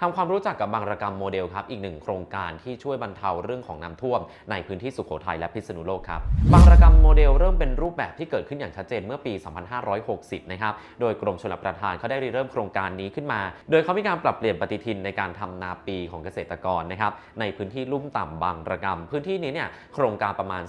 ทำความรู้จักกับบางระกรรมโมเดลครับอีกหนึ่งโครงการที่ช่วยบรรเทาเรื่องของน้ำท่วม ในพื้นที่สุโขทัยและพิษณุโลกครับบางระกรรมโมเดลเริ่มเป็นรูปแบบที่เกิดขึ้นอย่างชัดเจนเมื่อปี 2560 นะครับโดยกรมชลประทานเขาได้ริเริ่มโครงการนี้ขึ้นมา โดยเขามีการปรับเปลี่ยนปฏิทินในการทำนาปีของเกษตรกรนะครับในพื้นที่ลุ่มต่ำบางระกรรม พื้นที่นี้เนี่ยโครงการประมาณ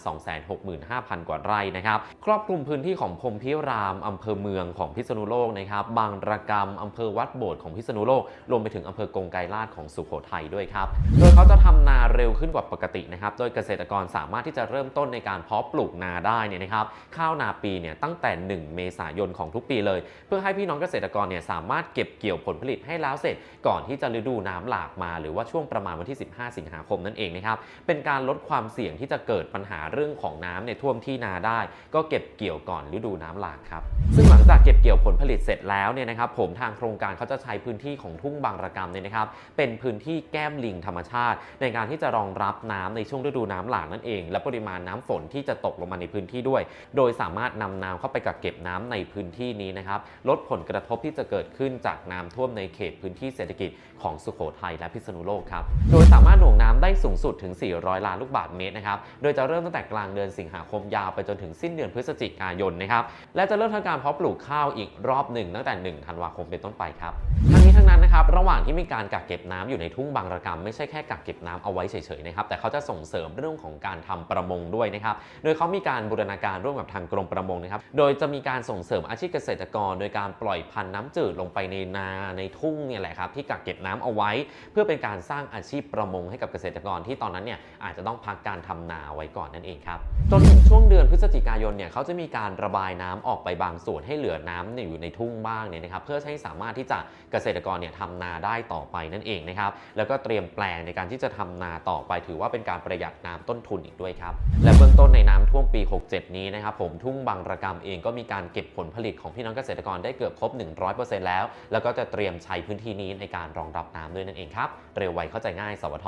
265,000 กว่าไร่นะครับครอบคลุมพื้นที่ของพรมพิรามอำเภอเมืองของพิษณุโลกนะครับบางระกรรมอำเภอวัดโบสถ์ของพิษณุโลกรวมไปถึงอำเภอกงไกรลาดของสุโขทัยด้วยครับ โดยเขาจะทำนาเร็วขึ้นกว่าปกตินะครับ โดยเกษตรกรสามารถที่จะเริ่มต้นในการเพาะปลูกนาได้เนี่ยนะครับ ข้าวนาปีเนี่ยตั้งแต่ 1 เมษายนของทุกปีเลย เพื่อให้พี่น้องเกษตรกรเนี่ยสามารถเก็บเกี่ยวผลผลิตให้แล้วเสร็จ ก่อนที่จะฤดูน้ำหลากมา หรือว่าช่วงประมาณวันที่ 15 สิงหาคมนั่นเองนะครับ เป็นการลดความเสี่ยงที่จะเกิดปัญหาเรื่องของน้ำในยท่วมที่นาได้ ก็เก็บเกี่ยวก่อนฤดูน้ำหลากครับ ซึ่งหลังจากเก็บเกี่ยวผลผลิตเสร็จแล้วเนี่ยนะครับผมทางโครงการเขาจะใช้พื้นที่ของทุ่งบางระกรรมเนี่ยนะครับเป็นพื้นที่แก้มลิงธรรมชาติ ในการที่จะรองรับน้ำในช่วงฤดูน้ำหลากนั่นเอง และปริมาณน้ำฝนที่จะตกลงมาในพื้นที่ด้วย โดยสามารถนำน้ำเข้าไปกักเก็บน้ำในพื้นที่นี้นะครับลดผลกระทบที่จะเกิดขึ้นจากน้ำท่วมในเขตพื้นที่เศรษฐกิจของสุโขทัยและพิษณุโลกครับโดยสามารถหน่วงน้ำได้สูงสุดถึง 400 ล้านลูกบาศก์เมตรนะครับโดยจะเริ่มตั้งแต่กลางเดือนสิงหาคมยาวไปจนถึงสิ้นเดือนพฤศจิกายนนะครับและจะเริ่มทำการเพาะปลูกข้าวอีกรอบหนึ่งตั้งแต่ 1 ธันวาคมเป็นต้นไปครับ นี้ทั้งนั้นนะครับระหว่างที่มีการกักเก็บน้ำอยู่ในทุ่งบางระกรรมไม่ใช่แค่กักเก็บน้ำเอาไว้เฉยๆนะครับแต่เขาจะส่งเสริมเรื่องของการทำประมงด้วยนะครับโดยเขามีการบูรณาการร่วมกับทางกรมประมงนะครับโดยจะมีการส่งเสริมอาชีพเกษตรกร โดยการปล่อยพันธุ์น้ำจืดลงไปในนาในทุ่งเนี่ยแหละครับที่กักเก็บน้ำเอาไว้ เพื่อเป็นการสร้างอาชีพประมงให้กับเกษตรกรที่ตอนนั้นเนี่ยอาจจะต้องพักการทำนาไว้ก่อนนั่นเองครับจนถึงช่วงเดือนพฤศจิกายนเนี่ยเขาจะมีการระบายน้ำออกไปบางส่วนให้เหลือน้ำอยู่ในทุ่งบ้างเนี่ยนะครับเพื่อให้สามารถที่จะเกษตรกรเนี่ยทำนาได้ต่อไปนั่นเองนะครับ แล้วก็เตรียมแปลงในการที่จะทำนาต่อไป ถือว่าเป็นการประหยัดน้ำต้นทุนอีกด้วยครับ และเบื้องต้นในน้ำท่วมปี 67 นี้นะครับผมทุ่งบางระกรรมเองก็มีการเก็บผลผลิตของพี่น้องเกษตรกรได้เกือบครบ 100%แล้ว แล้วก็จะเตรียมใช้พื้นที่นี้ในการรองรับน้ำด้วยนั่นเองครับ เร็วไวเข้าใจง่ายสวท